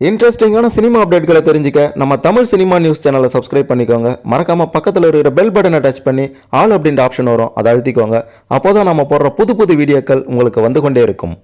இன்ட்ரெஸ்டிங்கான சினிமா அப்டேட்களை தெரிஞ்சுக்க நம்ம தமிழ் சினிமா நியூஸ் சேனலை சப்ஸ்கிரைப் பண்ணிக்கோங்க. மறக்காம பக்கத்தில் இருக்கிற பெல் பட்டனை டச் பண்ணி ஆல் அப்படின்ற ஆப்ஷன் வரும். அதை அழுத்திக்கோங்க. அப்போதான் நம்ம போடுற புது புது வீடியோக்கள் உங்களுக்கு வந்து கொண்டே இருக்கும்.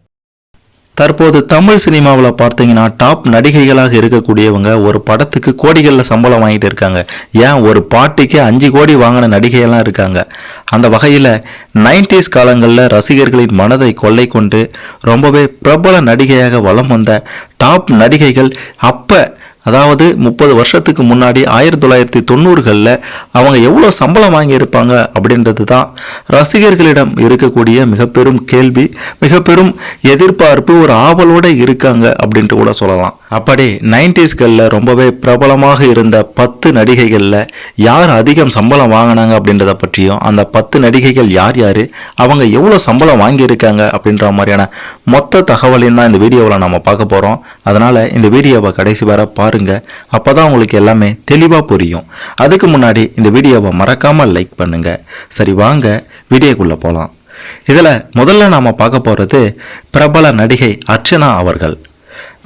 தற்போது தமிழ் சினிமாவில் பார்த்தீங்கன்னா டாப் நடிகைகளாக இருக்கக்கூடியவங்க ஒரு படத்துக்கு கோடிகளில் சம்பளம் வாங்கிட்டு இருக்காங்க. ஏன்? ஒரு பாட்டுக்கு அஞ்சு கோடி வாங்கின நடிகையெல்லாம் இருக்காங்க. அந்த வகையில் நைன்டிஸ் காலங்களில் ரசிகர்களின் மனதை கொள்ளை கொண்டு ரொம்பவே பிரபல நடிகையாக வலம் வந்த டாப் நடிகைகள் அப்போ அதாவது முப்பது வருஷத்துக்கு முன்னாடி ஆயிரத்தி தொள்ளாயிரத்தி தொண்ணூறுகளில் அவங்க எவ்வளோ சம்பளம் வாங்கியிருப்பாங்க அப்படின்றது தான் ரசிகர்களிடம் இருக்கக்கூடிய மிக பெரும் கேள்வி மிக பெரும் எதிர்பார்ப்பு ஒரு ஆவலோடு இருக்காங்க அப்படின்ட்டு கூட சொல்லலாம். அப்படி நைன்டிஸ்களில் ரொம்பவே பிரபலமாக இருந்த பத்து நடிகைகளில் யார் அதிகம் சம்பளம் வாங்கினாங்க அப்படின்றத பற்றியும் அந்த பத்து நடிகைகள் யார் யார் அவங்க எவ்வளோ சம்பளம் வாங்கியிருக்காங்க அப்படின்ற மாதிரியான மொத்த தகவலையும் தான் இந்த வீடியோவில் நம்ம பார்க்க போகிறோம் அதனால் இந்த வீடியோவை கடைசி வரை பாருங்க. அப்போ தான் உங்களுக்கு எல்லாமே தெளிவாக புரியும். அதுக்கு முன்னாடி இந்த வீடியோவை மறக்காமல் லைக் பண்ணுங்க. சரி வாங்க வீடியோக்குள்ளே போகலாம் இதில் முதல்ல நாம் பார்க்க போகிறது பிரபல நடிகை அர்ச்சனா அவர்கள்.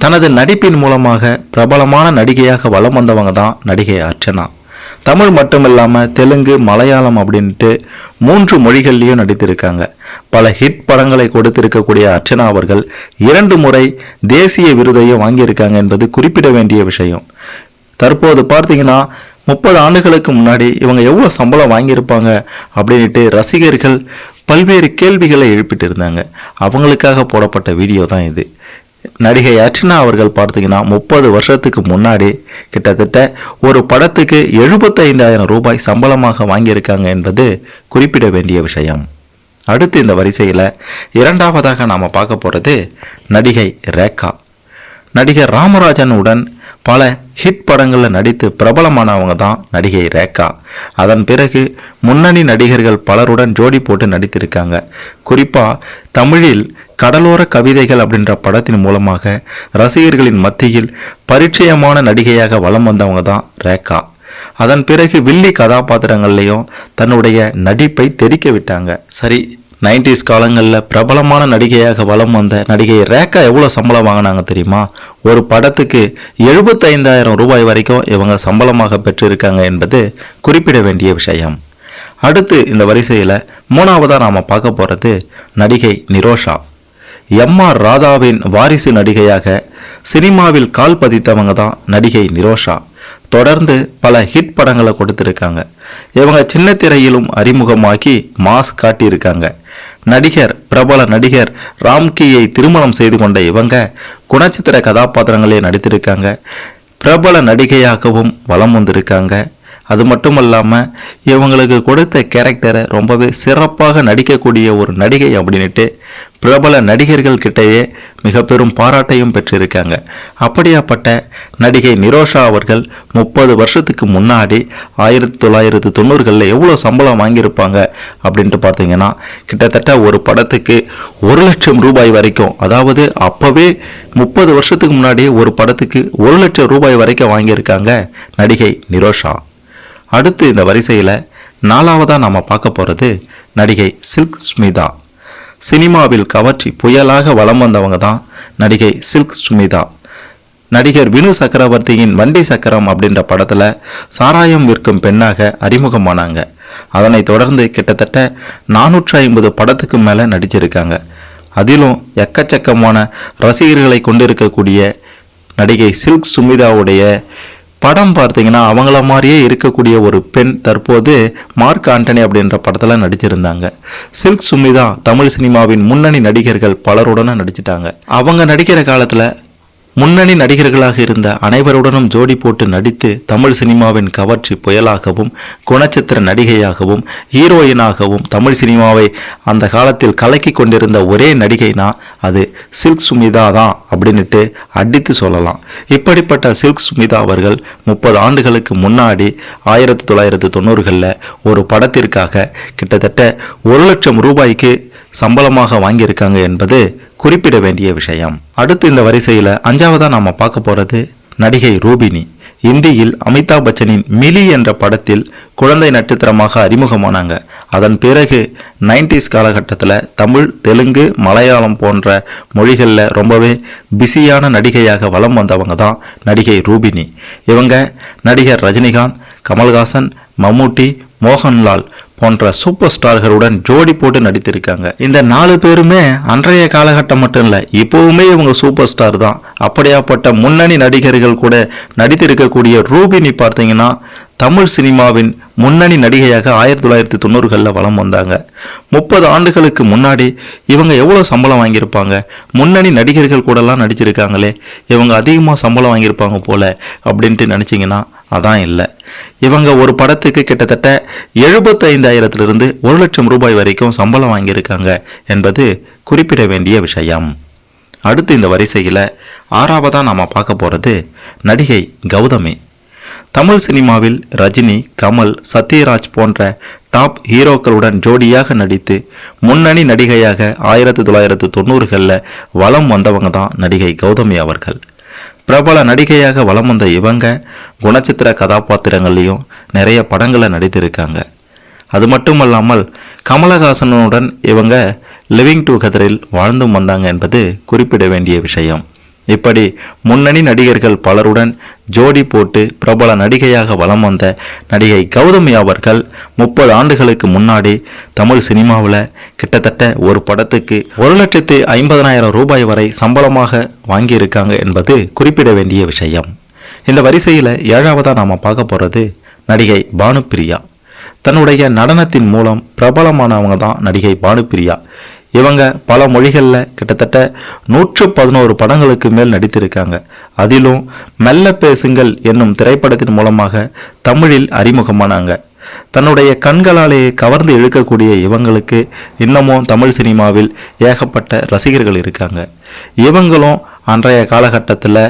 தனது நடிப்பின் மூலமாக பிரபலமான நடிகையாக வலம் வந்தவங்க தான் நடிகை அர்ச்சனா. தமிழ் மட்டும் இல்லாமல் தெலுங்கு மலையாளம் அப்படின்ட்டு மூன்று மொழிகள்லையும் நடித்திருக்காங்க. பல ஹிட் படங்களை கொடுத்திருக்கக்கூடிய அர்ச்சனா அவர்கள் இரண்டு முறை தேசிய விருதையும் வாங்கியிருக்காங்க என்பது குறிப்பிட வேண்டிய விஷயம். தற்போது பார்த்தீங்கன்னா முப்பது ஆண்டுகளுக்கு முன்னாடி இவங்க எவ்வளோ சம்பளம் வாங்கியிருப்பாங்க அப்படின்ட்டு ரசிகர்கள் பல்வேறு கேள்விகளை எழுப்பிட்டு இருந்தாங்க. அவங்களுக்காக போடப்பட்ட வீடியோ தான் இது. நடிகை அர்ச்சனா அவர்கள் பார்த்தீங்கன்னா முப்பது வருஷத்துக்கு முன்னாடி கிட்டத்தட்ட ஒரு படத்துக்கு எழுபத்தைந்தாயிரம் ரூபாய் சம்பளமாக வாங்கியிருக்காங்க என்பது குறிப்பிட வேண்டிய விஷயம். அடுத்து இந்த வரிசையில் இரண்டாவதாக நாம் பார்க்க போகிறது நடிகை ரேகா. நடிகர் ராமராஜன் உடன் பல ஹிட் படங்களில் நடித்து பிரபலமானவங்க தான் நடிகை ரேகா. அதன் பிறகு முன்னணி நடிகர்கள் பலருடன் ஜோடி போட்டு நடித்திருக்காங்க. குறிப்பாக தமிழில் கடலோர கவிதைகள் அப்படின்ற படத்தின் மூலமாக ரசிகர்களின் மத்தியில் பரிச்சயமான நடிகையாக வலம் வந்தவங்க தான் ரேகா. அதன் பிறகு வில்லி கதாபாத்திரங்கள்லையும் தன்னுடைய நடிப்பை தெரிக்க விட்டாங்க. சரி நைன்டிஸ் காலங்களில் பிரபலமான நடிகையாக வலம் வந்த நடிகை ரேக்கா எவ்வளோ சம்பளம் வாங்கினாங்க தெரியுமா? ஒரு படத்துக்கு எழுபத்தைந்தாயிரம் ரூபாய் வரைக்கும் இவங்க சம்பளமாக பெற்றிருக்காங்க என்பது குறிப்பிட வேண்டிய விஷயம். அடுத்து இந்த வரிசையில் மூணாவதாக நாம் பார்க்க போகிறது நடிகை நிரோஷா. எம் ஆர் ராதாவின் வாரிசு நடிகையாக சினிமாவில் கால் பதித்தவங்க தான் நடிகை நிரோஷா. தொடர்ந்து பல ஹிட் படங்களை கொடுத்துருக்காங்க. இவங்க சின்ன திரையிலும் அறிமுகமாக்கி மாஸ் காட்டியிருக்காங்க. நடிகர் பிரபல நடிகர் ராம்கியை திருமணம் செய்து கொண்ட இவங்க குணச்சித்திர கதாபாத்திரங்களே நடித்திருக்காங்க. பிரபல நடிகையாகவும் வலம் வந்திருக்காங்க. அது மட்டும் இல்லாமல் இவங்களுக்கு கொடுத்த கேரக்டரை ரொம்பவே சிறப்பாக நடிக்கக்கூடிய ஒரு நடிகை அப்படின்ட்டு பிரபல நடிகர்கள் கிட்டேயே மிக பெரும் பாராட்டையும் பெற்றிருக்காங்க. அப்படியாப்பட்ட நடிகை நிரோஷா அவர்கள் முப்பது வருஷத்துக்கு முன்னாடி ஆயிரத்தி தொள்ளாயிரத்து தொண்ணூறுகளில் எவ்வளோ சம்பளம் வாங்கியிருப்பாங்க அப்படின்ட்டு பார்த்தீங்கன்னா கிட்டத்தட்ட ஒரு படத்துக்கு ஒரு லட்சம் ரூபாய் வரைக்கும் அதாவது அப்போவே முப்பது வருஷத்துக்கு முன்னாடி ஒரு படத்துக்கு ஒரு லட்சம் ரூபாய் வரைக்கும் வாங்கியிருக்காங்க நடிகை நிரோஷா. அடுத்து இந்த வரிசையில் நாலாவதாக நாம் பார்க்க போகிறது நடிகை சில்க் ஸ்மிதா சினிமாவில் கவர்ச்சி புயலாக வலம் வந்தவங்க தான் நடிகை சில்க் ஸ்மிதா நடிகர் வினு சக்கரவர்த்தியின் வண்டி சக்கரம் அப்படின்ற படத்தில் சாராயம் விற்கும் பெண்ணாக அறிமுகமானாங்க. அதனை தொடர்ந்து கிட்டத்தட்ட நானூற்றி ஐம்பது படத்துக்கு மேலே நடிச்சிருக்காங்க. அதிலும் எக்கச்சக்கமான ரசிகர்களை கொண்டிருக்கக்கூடிய நடிகை சில்க் சுமிதாவுடைய படம் பார்த்தீங்கன்னா அவங்கள மாதிரியே இருக்கக்கூடிய ஒரு பெண் தற்போது மார்க் ஆண்டனி அப்படின்ற படத்தில் நடிச்சிருந்தாங்க. சில்க் சுமிதா தமிழ் சினிமாவின் முன்னணி நடிகர்கள் பலருடனும் நடிச்சிட்டாங்க. அவங்க நடிக்கிற காலத்தில் முன்னணி நடிகர்களாக இருந்த அனைவருடனும் ஜோடி போட்டு நடித்து தமிழ் சினிமாவின் கவர்ச்சி புயலாகவும் குணச்சித்திர நடிகையாகவும் ஹீரோயினாகவும் தமிழ் சினிமாவை அந்த காலத்தில் கலக்கி கொண்டிருந்த ஒரே நடிகைனா அது சில்க் சுமிதா தான் அப்படின்னுட்டு அடித்து சொல்லலாம். இப்படிப்பட்ட சில்க் சுமிதா அவர்கள் முப்பது ஆண்டுகளுக்கு முன்னாடி ஆயிரத்தி தொள்ளாயிரத்து தொண்ணூறுகளில் ஒரு படத்திற்காக கிட்டத்தட்ட ஒரு லட்சம் ரூபாய்க்கு சம்பளமாக வாங்கியிருக்காங்க என்பது குறிப்பிட வேண்டிய விஷயம். அடுத்து இந்த வரிசையில் அஞ்சாவதாக நாம் பார்க்க போகிறது நடிகை ரூபினி. இந்தியில் அமிதாப் பச்சனின் மிலி என்ற படத்தில் குழந்தை நட்சத்திரமாக அறிமுகமானாங்க. அதன் பிறகு நைன்டிஸ் காலகட்டத்தில் தமிழ் தெலுங்கு மலையாளம் போன்ற மொழிகளில் ரொம்பவே பிஸியான நடிகையாக வலம் வந்தவங்க தான் நடிகை ரூபினி. இவங்க நடிகர் ரஜினிகாந்த் கமல்ஹாசன் மம்முட்டி மோகன்லால் போன்ற சூப்பர் ஸ்டார்களுடன் ஜோடி போட்டு நடித்திருக்காங்க. இந்த நாலு பேருமே அன்றைய காலகட்டம் மட்டும் இல்லை இப்போவுமே இவங்க சூப்பர் ஸ்டார் தான். அப்படியாப்பட்ட முன்னணி நடிகர்கள் கூட நடித்திருக்கக்கூடிய ரூபினி பார்த்தீங்கன்னா தமிழ் சினிமாவின் முன்னணி நடிகையாக ஆயிரத்தி தொள்ளாயிரத்தி தொண்ணூறுகளில் வலம் வந்தாங்க. முப்பது ஆண்டுகளுக்கு முன்னாடி இவங்க எவ்வளோ சம்பளம் வாங்கியிருப்பாங்க? முன்னணி நடிகர்கள் கூடலாம் நடிச்சிருக்காங்களே இவங்க அதிகமாக சம்பளம் வாங்கியிருப்பாங்க போல அப்படின்ட்டு நினச்சிங்கன்னா அதான் இல்லை. இவங்க ஒரு படத்துக்கு கிட்டத்தட்ட எழுபத்தைந்தாயிரத்திலிருந்து ஒரு லட்சம் ரூபாய் வரைக்கும் சம்பளம் வாங்கியிருக்காங்க என்பது குறிப்பிட வேண்டிய விஷயம். அடுத்து இந்த வரிசையில் ஆறாவதாக நாம் பார்க்க போகிறது நடிகை கௌதமி. தமிழ் சினிமாவில் ரஜினி கமல் சத்யராஜ் போன்ற டாப் ஹீரோக்களுடன் ஜோடியாக நடித்து முன்னணி நடிகையாக ஆயிரத்தி தொள்ளாயிரத்து தொண்ணூறுகளில் வலம் வந்தவங்க தான் நடிகை கௌதமி அவர்கள். பிரபல நடிகையாக வலம் வந்த இவங்க குணச்சித்திர கதாபாத்திரங்கள்லையும் நிறைய படங்களை நடித்திருக்காங்க. அது மட்டும் அல்லாமல் கமலஹாசனுடன் இவங்க லிவிங் டுகெதரில் வாழ்ந்தும் வந்தாங்க என்பது குறிப்பிட வேண்டிய விஷயம். இப்படி முன்னணி நடிகர்கள் பலருடன் ஜோடி போட்டு பிரபல நடிகையாக வலம் வந்த நடிகை கௌதமி அவர்கள் முப்பது ஆண்டுகளுக்கு முன்னாடி தமிழ் சினிமாவில் கிட்டத்தட்ட ஒரு படத்துக்கு ஒரு லட்சத்து ஐம்பதனாயிரம் ரூபாய் வரை சம்பளமாக வாங்கியிருக்காங்க என்பது குறிப்பிட வேண்டிய விஷயம். இந்த வரிசையில் ஏழாவதாக நாம் பார்க்க போகிறது நடிகை பானுப்பிரியா. தன்னுடைய நடனத்தின் மூலம் பிரபலமானவங்க தான் நடிகை பானுப்பிரியா. இவங்க பல மொழிகளில் கிட்டத்தட்ட நூற்று பதினோரு படங்களுக்கு மேல் நடித்திருக்காங்க. அதிலும் மெல்ல பேசுங்கள் என்னும் திரைப்படத்தின் மூலமாக தமிழில் அறிமுகமானாங்க. தன்னுடைய கண்களாலேயே கவர்ந்து இழுக்கக்கூடிய இவங்களுக்கு இன்னமும் தமிழ் சினிமாவில் ஏகப்பட்ட ரசிகர்கள் இருக்காங்க. இவங்களும் அன்றைய காலகட்டத்தில்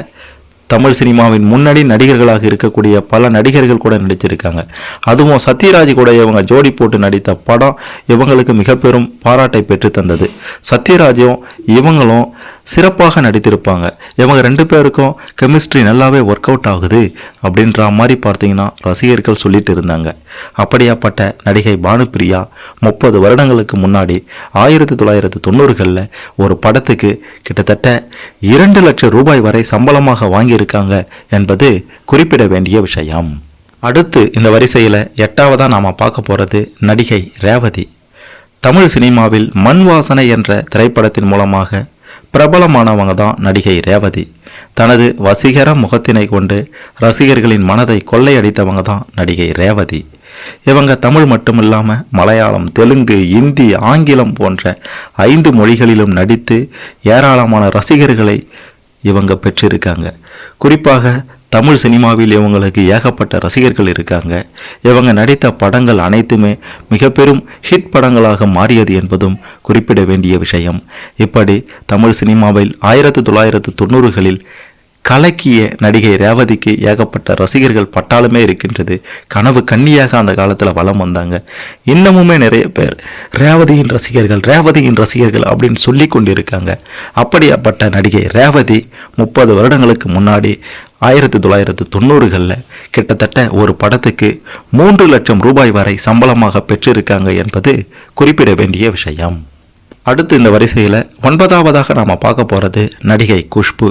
தமிழ் சினிமாவின் முன்னணி நடிகர்களாக இருக்கக்கூடிய பல நடிகர்கள் கூட நடிச்சிருக்காங்க. அதுவும் சத்யராஜ் கூட இவங்க ஜோடி போட்டு நடித்த படம் இவங்களுக்கு மிக பெரும் பாராட்டை பெற்று தந்தது. சத்யராஜும் இவங்களும் சிறப்பாக நடித்திருப்பாங்க. இவங்க ரெண்டு பேருக்கும் கெமிஸ்ட்ரி நல்லாவே ஒர்க் அவுட் ஆகுது அப்படின்ற மாதிரி பார்த்தீங்கன்னா ரசிகர்கள் சொல்லிட்டு இருந்தாங்க. அப்படியாப்பட்ட நடிகை பானுப்பிரியா முப்பது வருடங்களுக்கு முன்னாடி ஆயிரத்தி தொள்ளாயிரத்தி தொண்ணூறுகளில் ஒரு படத்துக்கு கிட்டத்தட்ட இரண்டு லட்சம் ரூபாய் வரை சம்பளமாக வாங்கியிருக்காங்க என்பது குறிப்பிட வேண்டிய விஷயம். அடுத்து இந்த வரிசையில் எட்டாவதாக நாம் பார்க்க போகிறது நடிகை ரேவதி. தமிழ் சினிமாவில் மண் வாசனை என்ற திரைப்படத்தின் மூலமாக பிரபலமானவங்க தான் நடிகை ரேவதி. தனது வசீகர முகத்தினை கொண்டு ரசிகர்களின் மனதை கொள்ளையடித்தவங்க தான் நடிகை ரேவதி. இவங்க தமிழ் மட்டுமில்லாமல் மலையாளம் தெலுங்கு இந்தி ஆங்கிலம் போன்ற ஐந்து மொழிகளிலும் நடித்து ஏராளமான ரசிகர்களை இவங்க பெற்றிருக்காங்க. குறிப்பாக தமிழ் சினிமாவில் இவங்களுக்கு ஏகப்பட்ட ரசிகர்கள் இருக்காங்க. இவங்க நடித்த படங்கள் அனைத்துமே மிக பெரும் ஹிட் படங்களாக மாறியது என்பதும் குறிப்பிட வேண்டிய விஷயம். இப்படி தமிழ் சினிமாவில் ஆயிரத்தி தொள்ளாயிரத்து தொண்ணூறுகளில் கலக்கிய நடிகை ரேவதிக்கு ஏகப்பட்ட ரசிகர்கள் பட்டாலுமே இருக்கின்றது. கனவு கண்ணியாக அந்த காலத்தில் வலம் வந்தாங்க. இன்னமுமே நிறைய பேர் ரேவதியின் ரசிகர்கள் ரேவதியின் ரசிகர்கள் அப்படின்னு சொல்லி கொண்டிருக்காங்க. அப்படியாப்பட்ட நடிகை ரேவதி முப்பது வருடங்களுக்கு முன்னாடி ஆயிரத்தி தொள்ளாயிரத்து தொண்ணூறுகளில் கிட்டத்தட்ட ஒரு படத்துக்கு மூன்று லட்சம் ரூபாய் வரை சம்பளமாக பெற்றிருக்காங்க என்பது குறிப்பிட வேண்டிய விஷயம். அடுத்து இந்த வரிசையில் ஒன்பதாவதாக நாம் பார்க்க போகிறது நடிகை குஷ்பு.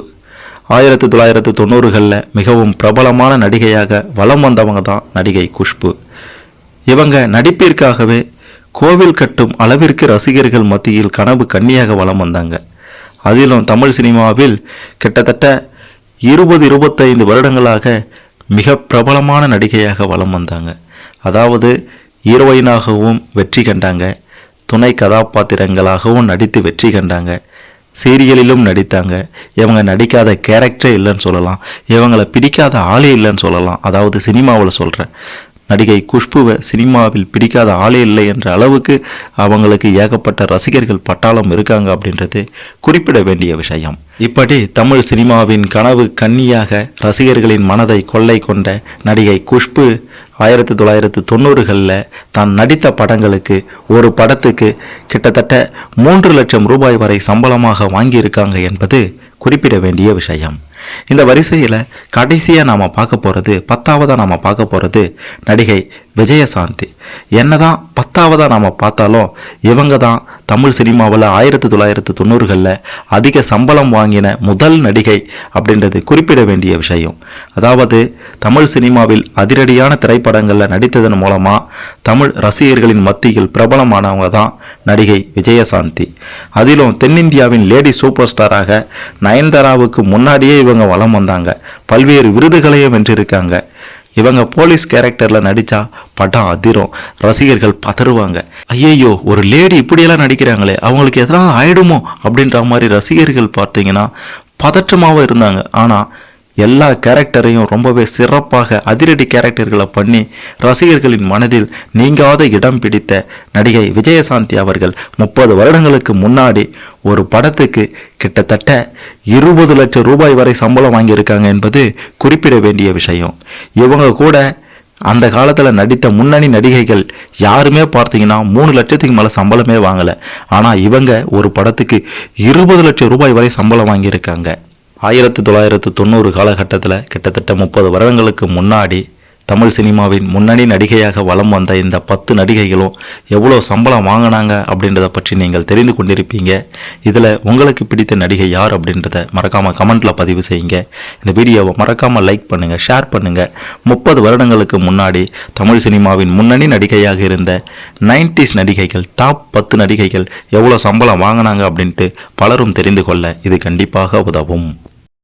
ஆயிரத்தி தொள்ளாயிரத்து தொண்ணூறுகளில் மிகவும் பிரபலமான நடிகையாக வலம் வந்தவங்க தான் நடிகை குஷ்பு. இவங்க நடிப்பிற்காகவே கோவில் கட்டும் அளவிற்கு ரசிகர்கள் மத்தியில் கனவு கன்னியாக வலம் வந்தாங்க. அதிலும் தமிழ் சினிமாவில் கிட்டத்தட்ட இருபது இருபத்தைந்து வருடங்களாக மிக பிரபலமான நடிகையாக வலம் வந்தாங்க. அதாவது ஹீரோயினாகவும் வெற்றி கண்டாங்க. துணை கதாபாத்திரங்களாகவும் நடித்து வெற்றி கண்டாங்க. சீரியலிலும் நடித்தாங்க. இவங்க நடிக்காத கேரக்டரே இல்லைன்னு சொல்லலாம். இவங்களை பிடிக்காத ஆளே இல்லைன்னு சொல்லலாம். அதாவது சினிமாவில் சொல்கிறேன் நடிகை குஷ்புவை சினிமாவில் பிடிக்காத ஆளே இல்லை என்ற அளவுக்கு அவங்களுக்கு ஏகப்பட்ட ரசிகர்கள் பட்டாளம் இருக்காங்க அப்படின்றது குறிப்பிட வேண்டிய விஷயம். இப்படி தமிழ் சினிமாவின் கனவு கன்னியாக ரசிகர்களின் மனதை கொள்ளை கொண்ட நடிகை குஷ்பு ஆயிரத்தி தொள்ளாயிரத்து தொண்ணூறுகளில் தான் நடித்த படங்களுக்கு ஒரு படத்துக்கு கிட்டத்தட்ட மூன்று லட்சம் ரூபாய் வரை சம்பளமாக வாங்கியிருக்காங்க என்பது குறிப்பிட வேண்டிய விஷயம். இந்த வரிசையில் கடைசியாக நாம் பார்க்க போகிறது பத்தாவதாக நாம் பார்க்க போகிறது நடிகை விஜயசாந்தி. என்னதான் பத்தாவதாக நாம் பார்த்தாலும் இவங்க தான் தமிழ் சினிமாவில் ஆயிரத்தி தொள்ளாயிரத்து தொண்ணூறுகளில் அதிக சம்பளம் வாங்கின முதல் நடிகை அப்படின்றது குறிப்பிட வேண்டிய விஷயம். அதாவது தமிழ் சினிமாவில் அதிரடியான திரைப்படங்களில் நடித்ததன் மூலமாக தமிழ் ரசிகர்களின் மத்தியில் பிரபலமானவங்க தான் நடிகை விஜயசாந்தி. அதிலும் தென்னிந்தியாவின் லேடி சூப்பர் ஸ்டாராக நயன்தாராவுக்கு முன்னாடியே இவங்க வலம் வந்தாங்க. பல்வேறு விருதுகளையும் வென்றிருக்காங்க. இவங்க போலீஸ் கேரக்டரில் நடித்தா படம் அதிரும். ரசிகர்கள் பதறுவாங்க. ஐயையோ ஒரு லேடி இப்படியெல்லாம் நடிக்கிறாங்களே அவங்களுக்கு எதனா ஆயிடுமோ அப்படின்ற மாதிரி ரசிகர்கள் பார்த்தீங்கன்னா பதற்றமாகவும் இருந்தாங்க. ஆனால் எல்லா கேரக்டரையும் ரொம்பவே சிறப்பாக அதிரடி கேரக்டர்களை பண்ணி ரசிகர்களின் மனதில் நீங்காத இடம் பிடித்த நடிகை விஜயசாந்தி அவர்கள் முப்பது வருடங்களுக்கு முன்னாடி ஒரு படத்துக்கு கிட்டத்தட்ட இருபது லட்சம் ரூபாய் வரை சம்பளம் வாங்கியிருக்காங்க என்பது குறிப்பிட வேண்டிய விஷயம். இவங்க கூட அந்த காலத்தில் நடித்த முன்னணி நடிகைகள் யாருமே பார்த்தீங்கன்னா மூணு லட்சத்துக்கு மேலே சம்பளமே வாங்கலை. ஆனால் இவங்க ஒரு படத்துக்கு இருபது லட்சம் ரூபாய் வரை சம்பளம் வாங்கியிருக்காங்க. ஆயிரத்தி தொள்ளாயிரத்து தொண்ணூறு காலகட்டத்தில் கிட்டத்தட்ட முப்பது வருடங்களுக்கு முன்னாடி தமிழ் சினிமாவின் முன்னணி நடிகையாக வலம் வந்த இந்த பத்து நடிகைகளும் எவ்வளோ சம்பளம் வாங்கினாங்க அப்படின்றத பற்றி நீங்கள் தெரிந்து கொண்டிருப்பீங்க. இதில் உங்களுக்கு பிடித்த நடிகை யார் அப்படின்றத மறக்காமல் கமெண்ட்டில் பதிவு செய்யுங்க. இந்த வீடியோவை மறக்காமல் லைக் பண்ணுங்கள் ஷேர் பண்ணுங்கள் முப்பது வருடங்களுக்கு முன்னாடி தமிழ் சினிமாவின் முன்னணி நடிகையாக இருந்த நைன்டிஸ் நடிகைகள் டாப் பத்து நடிகைகள் எவ்வளோ சம்பளம் வாங்கினாங்க அப்படின்ட்டு பலரும் தெரிந்து கொள்ள இது கண்டிப்பாக உதவும்.